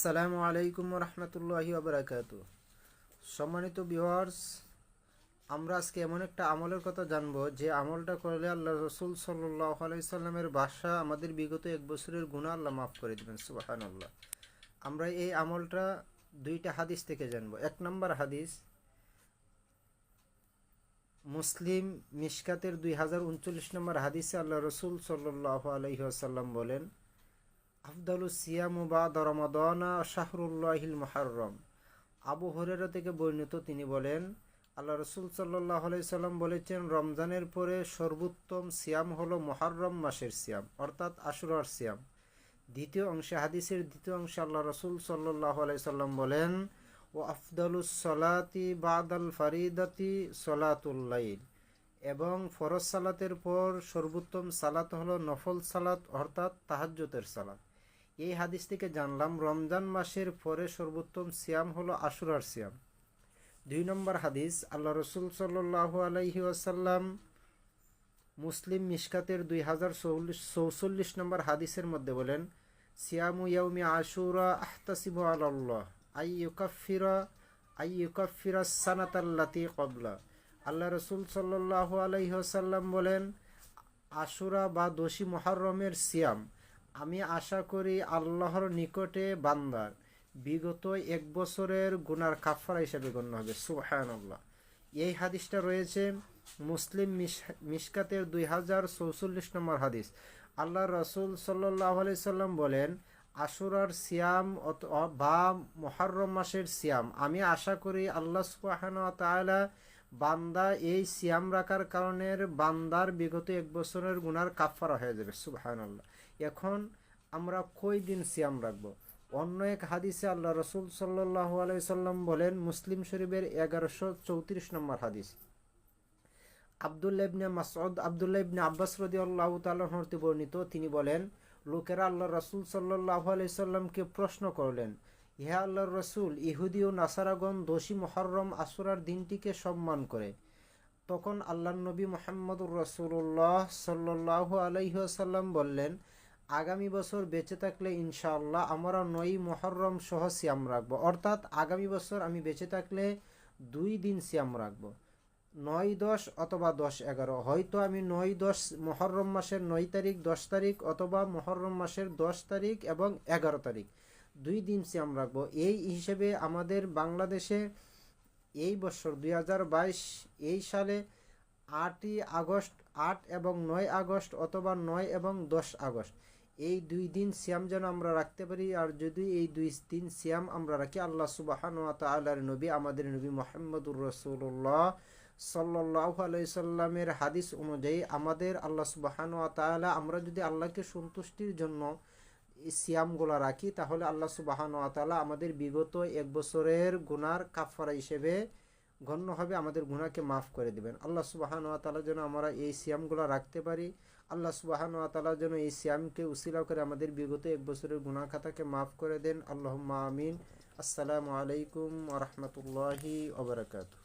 আসসালামু আলাইকুম রহমতুল্লাহি আবরাকাতু সম্মানিত ভিউয়ার্স আমরা আজকে এমন একটা আমলের কথা জানব যে আমলটা করলে আল্লাহ রসুল সাল্লাহ আলাইসাল্লামের বাসা আমাদের বিগত এক বছরের গুণা আল্লাহ মাফ করে দেবেন সুবাহান আল্লাহ আমরা এই আমলটা দুইটা হাদিস থেকে জানব। এক নম্বর হাদিস, মুসলিম মিশকাতের দুই হাজার উনচল্লিশ নম্বর হাদিসে আল্লাহ রসুল সাল্লাহ আলহিহাসাল্লাম বলেন আফদালু সিয়ামু বা রমাদানা শাহরুল্লাহিল মহারম আবু হরেরা থেকে বর্ণিত তিনি বলেন, আল্লাহ রসুল সাল্লাহ সাল্লাম বলেছেন, রমজানের পরে সর্বোত্তম সিয়াম হলো মহারম মাসের সিয়াম, অর্থাৎ আশুরার সিয়াম। দ্বিতীয় অংশে, হাদিসের দ্বিতীয় অংশে আল্লাহ রসুল সাল্লাহ সাল্লাম বলেন ও আফদালুস সলাতি বাদাল ফারিদাতি সলাতুল্লাইল এবং ফরজ সালাতের পর সর্বোত্তম সালাত হলো নফল সালাত, অর্থাৎ তাহাজ্জতের সালাত। এই হাদিস থেকে জানলাম, রমজান মাসের পরে সর্বোত্তম সিয়াম হলো আশুরার সিয়াম। দুই নম্বর হাদিস, আল্লাহ রসুল সাল্লাহ আলাইহি আসাল্লাম মুসলিম মিশকাতের দুই হাজার চৌচল্লিশ নম্বর হাদিসের মধ্যে বলেন, সিয়ামু ইয়াউমি আশুরা আহতাসিবু আল্লাহ আই ইউকাফিরা আই ইউকাফিরা সানাতাল্লাতি কবলা আল্লাহ রসুল সাল্লাহ আলাইসাল্লাম বলেন, আশুরা বা দোষী মহারমের সিয়াম আমি আশা করি আল্লাহর নিকটে বান্দার বিগত এক বছরের গুনার কাফারা হিসেবে গণ্য হবে। সুহায়নাল্লাহ এই হাদিসটা রয়েছে মুসলিম মিসকাতের দুই হাজার চৌচল্লিশ নম্বর হাদিস। আল্লাহ রসুল সাল্লাহ সাল্লাম বলেন, আশুরার সিয়াম বা মহারম মাসের সিয়াম। আমি আশা করি আল্লাহ সুবাহান তালা বান্দা এই সিয়াম রাখার কারণে বান্দার বিগত এক বছরের গুনার কাফারা হয়ে যাবে সুবাহান আল্লাহ এখন আমরা কই দিন সিয়াম রাখব? অন্য এক হাদিসে আল্লাহ রসুল সাল্লাহ আলাইসাল্লাম বলেন, মুসলিম শরীফের এগারোশো চৌত্রিশ নম্বর হাদিস। আবদুল্লা ইবনে মাসউদ, আবদুল্লাহ ইবনে আব্বাস রদি আল্লাহ তালহরতে বর্ণিত, তিনি বলেন, লোকেরা আল্লাহ রসুল সাল্লাহ আলাইসাল্লামকে প্রশ্ন করলেন ইহা আল্লাহর রসুল, ইহুদি ও নাসারাগণ দোষী মহরম আসুরার দিনটিকে সম্মান করে। তখন আল্লাহ নবী মোহাম্মদুর রসুল্লাহ সাল্লাহ আলাইসাল্লাম বললেন, আগামী বছর বেঁচে থাকলে ইনশাআল্লাহ আমরা নয় মহরম সহ সিয়াম রাখব। অর্থাৎ আগামী বছর আমি বেঁচে থাকলে দুই দিন সিয়াম রাখব। নয় দশ অথবা দশ এগারো। হয়তো আমি নয় দশ মহরম মাসের নয় তারিখ, দশ তারিখ অথবা মহরম মাসের দশ তারিখ এবং এগারো তারিখ। দুই দিন সিয়াম রাখব। এই হিসেবে আমাদের বাংলাদেশে এই বছর দুই হাজার বাইশ, এই সালে আটই আগস্ট, আট এবং নয় আগস্ট অথবা নয় এবং দশ আগস্ট। এই দুই দিন সিয়াম যেন আমরা রাখতে পারি, আর যদি এই দুই দিন সিয়াম আমরা রাখি, আল্লাহ সুবাহান তাল্লাহর নবী, আমাদের নবী মোহাম্মদুর রসুল্লাহ সাল্লাহ আলাইসাল্লামের হাদিস অনুযায়ী আমাদের আল্লাহ সুবাহান তালা আমরা যদি আল্লাহকে সন্তুষ্টির জন্য সিয়ামগুলো রাখি, তাহলে আল্লাহ সুবাহান তালা আমাদের বিগত এক বছরের গুনার কাফারা হিসেবে গণ্য হবে, আমাদের গুণাকে মাফ করে দিবেন। আল্লাহ সুবাহান তালা যেন আমরা এই সিয়ামগুলো রাখতে পারি, আল্লাহ সুবাহান তালা যেন এই সিয়ামকে উসিলা করে আমাদের বিগত এক বছরের গুণা খাতাকে মাফ করে দেন। আল্লাহ আমিন। আসসালামু আলাইকুম রহমতুল্লাহি ওবরাকাতু